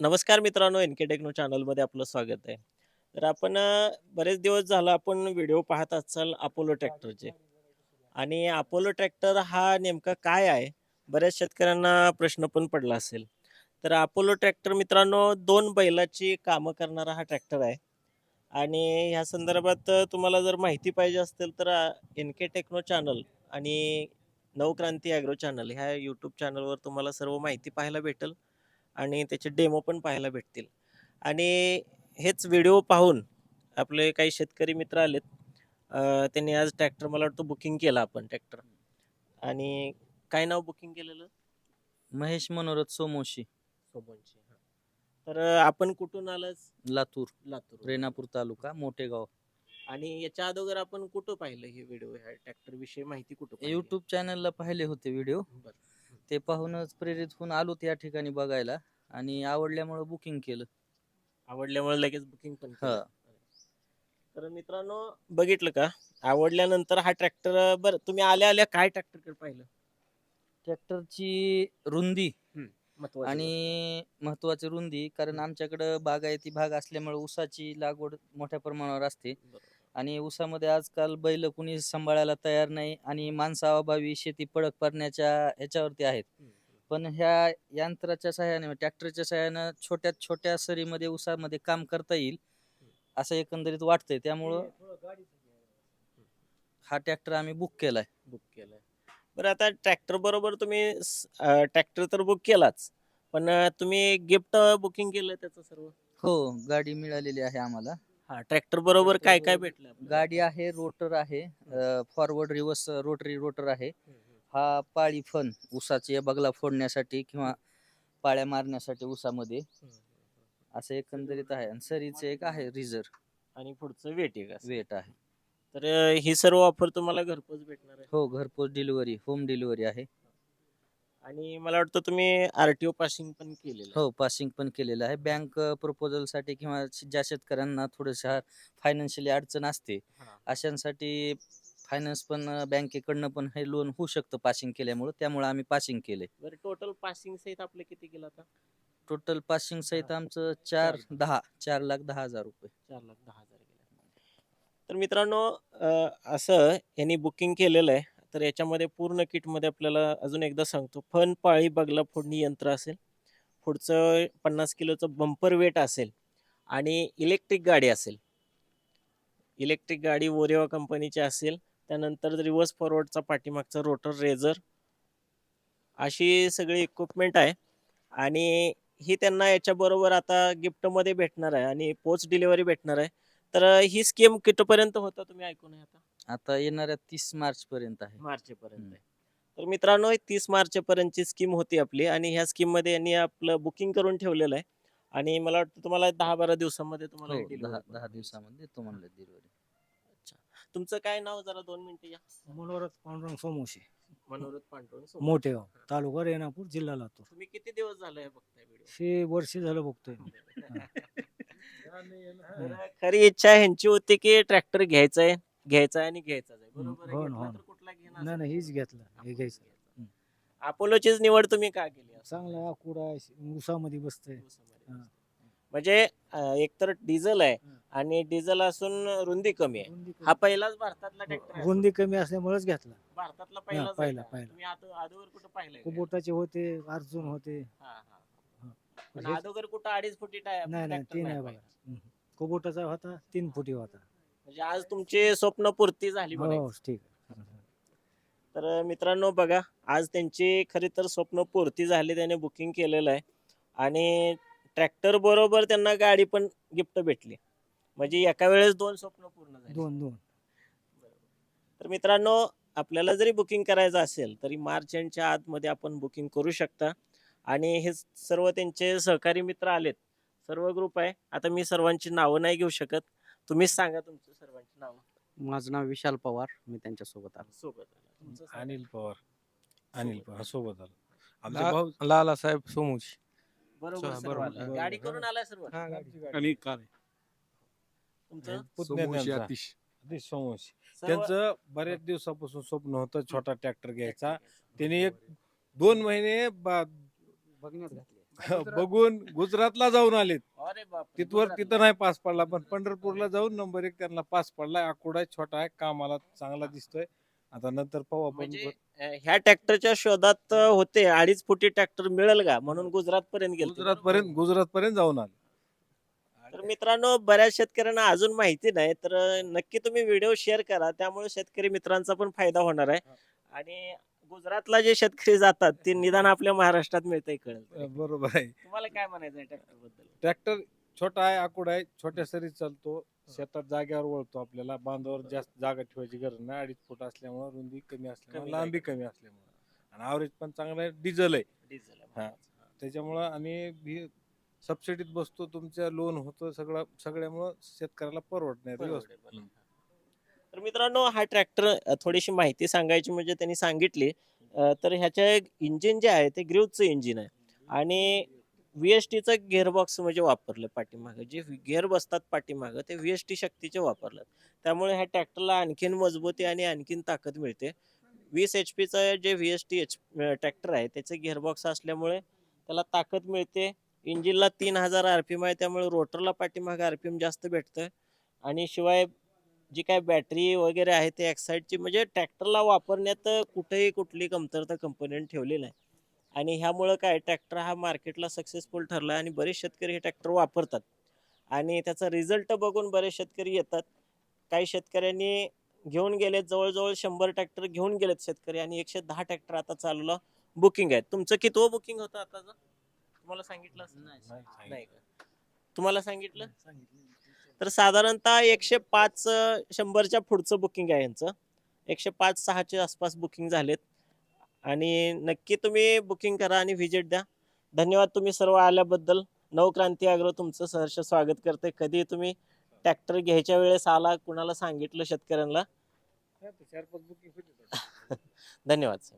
नमस्कार मित्रांनो N K techno चॅनलमध्ये आपलं स्वागत आहे. तर आपण अ, बरेच दिवस झाला आपण व्हिडिओ पाहत असाल अपोलो ट्रॅक्टरचे आणि अपोलो ट्रॅक्टर हा नेमका काय आहे? बऱ्याच शेतकऱ्यांना प्रश्न पण पडला असेल. तर अपोलो ट्रॅक्टर मित्रांनो दोन बैलाची कामं करणारा हा ट्रॅक्टर आहे. आणि ह्या संदर्भात अ, तुम्हाला जर माहिती पाहिजे असेल तर एन के टेक्नो चॅनल आणि नवक्रांती ॲग्रो चॅनल ह्या यूट्यूब चॅनलवर तुम्हाला सर्व माहिती पाहायला भेटेल. आणि त्याचे डेमो पण पाहायला भेटतील. आणि हेच व्हिडिओ पाहून आपले काही शेतकरी मित्र आलेत अं, त्यांनी आज ट्रॅक्टर मला वाटतं बुकिंग केलं आपण ट्रॅक्टर. आणि काय नाव बुकिंग केलेलं? महेश मनोरथ सोमोशी. सोबनची तर अं, आपण कुठून आलास? लातूर. लातूर. रेणापूर तालुका मोठेगाव आणि याच्या अगोदर आपण कुठं पाहिलं हे व्हिडिओ ह्या ट्रॅक्टर विषयी माहिती कुठं पाहिली? युट्यूब चॅनलला पाहिले होते व्हिडिओ. बरं. ते पाहूनच प्रेरित होऊन आलो त्या ठिकाणी बघायला आणि आवडल्यामुळे बुकिंग केलं आवडल्यामुळे लगेच बुकिंग पण केलं. हा. तर मित्रांनो बघितलं का आवडल्यानंतर हा ट्रॅक्टर बरं तुम्ही आल्या आल्या काय ट्रॅक्टर पाहिलं ट्रॅक्टरची रुंदी महत्वाची आणि महत्वाची रुंदी कारण आमच्याकडं बागायती भाग असल्यामुळे ऊसाची लागवड मोठ्या प्रमाणावर असते. बरोबर. आणि ऊसामध्ये आजकाल बैल कुणी सांभाळायला तयार नाही आणि माणसाअभावी शेती पडक पडण्याच्या ह्याच्यावरती आहेत. पण ह्या यंत्राच्या सहाय्याने ट्रॅक्टरच्या सहाय्यानं छोट्या छोट्या सरीमध्ये ऊसामध्ये काम करता येईल असं एकंदरीत वाटतंय. त्यामुळं हा ट्रॅक्टर आम्ही बुक केलाय. बुक केलंय. बरं आता ट्रॅक्टर बरोबर तुम्ही ट्रॅक्टर तर बुक केलाच पण अं, तुम्ही गिफ्ट बुकिंग केलं त्याचं सर्व? हो गाडी मिळालेली आहे आम्हाला. हा ट्रॅक्टर बरोबर काय काय भेटलं आपल्याला? गाडी आहे रोटर आहे फॉरवर्ड रिव्हर्स रोटरी रोटर आहे. हा पाळी फन ऊसाचे बगला फोडण्यासाठी किंवा पाळ्या मारण्यासाठी हम्म. असं एकंदरीत आहे. आणि सरीचे एक आहे रिझर्व. आणि पुढचं वेट आहे का वेट आहे. तर अं, ही सर्व ऑफर तुम्हाला घरपोच भेटणार आहे? हो घरपोच डिलिव्हरी होम डिलिव्हरी आहे. आणि मला वाटतं तुम्ही आरटीओ पासिंग पण केलेलं आहे. हो पासिंग पण केलेलं आहे. बँक प्रपोजलसाठी किंवा श- ज्या शेतकऱ्यांना थोडस फायनान्शियली अडचण असते हा. अशांसाठी फायनान्स पण अं, बँकेकडनं पण हे लोन होऊ शकतं पासिंग केल्यामुळे. त्यामुळे आम्ही पासिंग केलंय. बरं टोटल पासिंग सहित आपलं किती गेलं आता? टोटल पासिंग सहित आमचं चार चार. दहा चार लाख दहा हजार रुपये. चार लाख दहा हजार गेले. तर मित्रांनो अं, असं यांनी बुकिंग केलेलं आहे. तर याच्यामध्ये पूर्ण किटमध्ये आपल्याला अजून एकदा सांगतो. फन पाळी बगला फोडणी यंत्र असेल. पुढचं पन्नास किलोचं बंपर वेट असेल. आणि इलेक्ट्रिक गाडी असेल. इलेक्ट्रिक गाडी ओरेवा कंपनीची असेल. त्यानंतर रिव्हर्स फॉरवर्डचा पाठीमागचा रोटर रेझर अशी सगळी इक्विपमेंट आहे. आणि ही त्यांना याच्याबरोबर आता गिफ्टमध्ये भेटणार आहे. आणि पोस्ट डिलिव्हरी भेटणार आहे. तर ही स्कीम कितपर्यंत होतं तुम्ही ऐकून आहे आता. आता येणाऱ्या तीस मार्च पर्यंत आहे. मार्चपर्यंत. आहे. तर मित्रांनो तीस मार्चपर्यंतची स्कीम होती आपली आणि ह्या स्कीममध्ये यांनी आपलं बुकिंग करून ठेवलेलं आहे. आणि मला वाटतं तुम्हाला दहा बारा दिवसामध्ये तुम्हाला हो हे दहा दहा. दिवसामध्ये तो म्हणलं डिलिव्हरी तुमचं काय नाव जरा दोन मिनिटं या. मनोरथ पांडुरंग सोमोशी मनोरथ पांडुरंग सोमण. मोठेगाव तालुका रेणापूर जिल्हा लातूर. तुम्ही किती दिवस झालं हे बघताय व्हिडिओ हे वर्ष झालं बघतोय खरी इच्छा ह्यांची होती की ट्रॅक्टर घ्यायचाय. घ्यायचा आणि घ्यायचाच आहे बरोबर आहे? हो ना, घेतला हो ना. तर कुठला घेणार नाही नाही हेच घेतलं हे घ्यायचं हम्म. अपोलोचीच निवड तुम्ही का केली असं? चांगला आकुडा उसामध्ये बसतंय. हा. म्हणजे अं, एकतर डिझेल आहे हा. आणि डिझेल असून रुंदी कमी आहे रुंदी हा कमी- पहिलाच भारतातला ट्रॅक्टर आहे. रुंदी कमी असल्यामुळेच घेतला भारतातला पहिलाच आहे पहिला, का? पहिला. तुम्ही आदो- अगोदर कुठं पाहिलंय का? कुबोटाचे होते अर्जुन होते हा, हा. हा. पण हेच- अगोदर कुठं अडीच फुटी टाय- नाही नाही tractor ते नाही पाहिलं. बघा हम्म. कुबोटाचा होता तीन फुटी होता म्हणजे आज तुमची स्वप्न पूर्ती झाली म्हणायचं. हो ठीक. तर मित्रांनो बघा आज त्यांची खरी तर स्वप्न पूर्ती झाली त्याने बुकिंग केलेलं आहे. आणि ट्रॅक्टर बरोबर त्यांना गाडी पण गिफ्ट भेटली. म्हणजे एका वेळेस दोन स्वप्न पूर्ण झाली. दोन दोन. तर मित्रांनो आपल्याला जरी बुकिंग करायचं असेल तरी मार्च एंडच्या आतमध्ये आपण बुकिंग करू शकता. आणि हे सर्व त्यांचे सहकारी मित्र आलेत. सर्व ग्रुप आहे. आता मी सर्वांची नावं नाही घेऊ शकत. तुम्हीच सांगा तुमची सर्वांची नावं. माझं नाव विशाल पवार. मी त्यांच्यासोबत आलो. सोबत आला. तुमचं सांगा. अनिल पवार. अनिल सोबत पवार सोबत आलो. आमचे ला- भाऊ लाला साहेब सोमूची बरोबर चा- सर्व बरोबर, आलं. बरोबर, गाडी. करून आलाय सर्व. आणि तुमचं? पुतण्या सोमूशी सोमवंशी. सर्व- त्यांचं बऱ्याच दिवसापासून स्वप्न होतं छोटा ट्रॅक्टर घ्यायचा. त्यांनी एक दोन महिने बा- बघण्यात घातले. बघून गुजरातला जाऊन आलेत. तिथवर. तिथं नाही पास पडला पण पंढरपूरला जाऊन नंबर एक त्यांना पास पडलाय. आकुडा छोटा आहे कामाला चांगला दिसतोय. आता नंतर पाहू आपण म्हणजे अं, ह्या ट्रॅक्टरच्या शोधात अं, होते अडीच फुटी ट्रॅक्टर मिळेल का? म्हणून गुजरात पर्यंत गेले गुजरात पर्यंत गुजरात पर्यंत जाऊन आले. तर मित्रांनो बऱ्याच शेतकऱ्यांना अजून माहिती नाही तर नक्की तुम्ही व्हिडिओ शेअर करा. त्यामुळे शेतकरी मित्रांचा पण फायदा होणार आहे. आणि गुजरातला जे शेतकरी जातात ते निदान आपल्या महाराष्ट्रात मिळतंय कळेल. बरोबर आहे. तुम्हाला काय म्हणायचं आहे ट्रॅक्टरबद्दल ट्रॅक्टर छोटा आहे आकुडा आहे छोट्या सरीत चालतो. शेतात जाग्यावर वळतो आपल्याला बांधावर जास्त जागा ठेवायची गरज नाही. अडीच फूट असल्यामुळे रुंदी कमी असल्यामुळे कमी लांबी कमी असल्यामुळे. आणि ॲव्हरेज पण चांगलं आहे डिझेल आहे. डिझेल हा. त्याच्यामुळं आणि सबसिडीत बसतो तुमच्या लोन होतं सगळं सगळ्यामुळं शेतकऱ्याला परवडणार व्यवस्थित. तर मित्रांनो हा ट्रॅक्टर थोडीशी माहिती सांगायची म्हणजे त्यांनी सांगितली. तर ह्याच्या इंजिन जे आहे ते ग्रीवचं इंजिन आहे. आणि व्ही एस टीचं गेअरबॉक्स म्हणजे वापरलं पाठीमागं. जे गिअर बसतात पाठीमागं ते व्ही एस टी शक्तीचे वापरलं. त्यामुळे ह्या ट्रॅक्टरला आणखीन मजबूती आणि आणखीन ताकद मिळते. वीस एच पीचं जे V S T H tractor आहे त्याचं गिअरबॉक्स असल्यामुळे त्याला ताकद मिळते. इंजिनला तीन हजार आर पी एम आहे त्यामुळे रोटरला पाठीमागं आर पी एम जास्त भेटतं. आणि शिवाय जी काय बॅटरी वगैरे आहे ते एक्साईडची म्हणजे ट्रॅक्टरला वापरण्यात कुठेही कुठली कमतरता कंपनीने ठेवली नाही. आणि ह्यामुळं काय ट्रॅक्टर हा मार्केटला सक्सेसफुल ठरला आणि बरेच शेतकरी हे ट्रॅक्टर वापरतात. आणि त्याचा रिझल्ट बघून बरेच शेतकरी येतात. काही शेतकऱ्यांनी घेऊन गेलेत जवळजवळ शंभर ट्रॅक्टर घेऊन गेलेत शेतकरी आणि एकशे दहा ट्रॅक्टर आता चालूला बुकिंग आहे तुमचं कितवं बुकिंग होतं आताचं? तुम्हाला सांगितलं? नाही का? तुम्हाला सांगितलं. तर साधारणतः एकशे पाच शंभरच्या पुढचं बुकिंग आहे यांचं. एकशे पाच सहाच्या आसपास बुकिंग झालेत. आणि नक्की तुम्ही बुकिंग करा आणि व्हिजिट द्या. धन्यवाद तुम्ही सर्व आल्याबद्दल. नवक्रांती अग्रो तुमचं सहर्ष स्वागत करते. कधी तुम्ही ट्रॅक्टर घ्यायच्या वेळेस आला कुणाला सांगितलं शेतकऱ्यांना? धन्यवाद सर